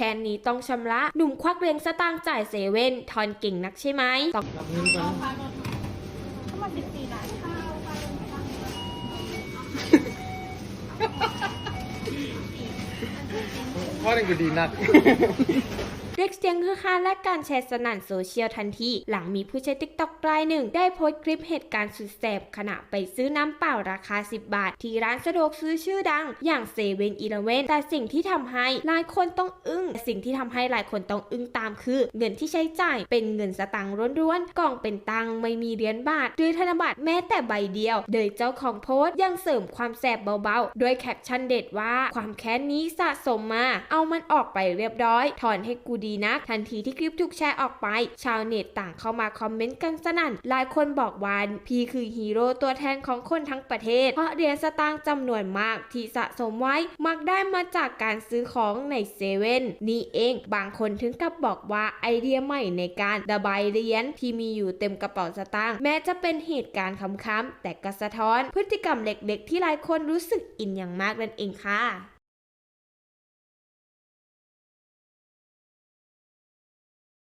แค่นี้ต้องชำระ หนุ่มควักเรียงสตางค์จ่ายเซเว่นทอนเก่งนักใช่ไหมต้องรับเงินก่อนถ้ามันสิบสี่บาทข้าวพ่อนี่กูดีนัก เรียกเสียงฮือฮาและการแชร์สนั่นโซเชียลทันที หลังมีผู้ใช้ติ๊กต็อกรายหนึ่ง ได้โพสต์คลิปเหตุการณ์สุดแสบขณะไปซื้อน้ำเปล่าราคา 10 บาท ที่ร้านสะดวกซื้อชื่อดัง อย่างเซเว่นอีเลเวนแต่สิ่งที่ทำให้หลายคนต้องอึ้งสิ่งที่ทำให้หลายคนต้องอึ้งตามคือ เงินที่ใช้จ่ายเป็นเงินสตังค์ล้วนๆกล่องเป็นตังค์ไม่มีเหรียญบาท หรือธนบัตรแม้แต่ใบเดียว โดยเจ้าของโพสต์ยังเสริมความแสบเบาๆ ด้วยแคปชั่นเด็ดว่า ความแค้นนี้สะสมมา เอามันออกไปเรียบร้อย ถอนให้กูดีดีนัก ทันทีที่คลิปถูกแชร์ออกไป ชาวเน็ตต่างเข้ามาคอมเมนต์กันสนั่น หลายคนบอกว่าพี่คือฮีโร่ตัวแทนของคนทั้งประเทศ เพราะเหรียญสตางค์จำนวนมากที่สะสมไว้ มักได้มาจากการซื้อของในเซเว่นนี่เอง บางคนถึงกับบอกว่าไอเดียใหม่ในการระบายเหรียญที่มีอยู่เต็มกระเป๋าสตางค์แม้จะเป็นเหตุการณ์คำๆแต่ก็สะท้อน พฤติกรรมเล็กๆ ที่หลายคนรู้สึกอินอย่างมากนั่นเองค่ะ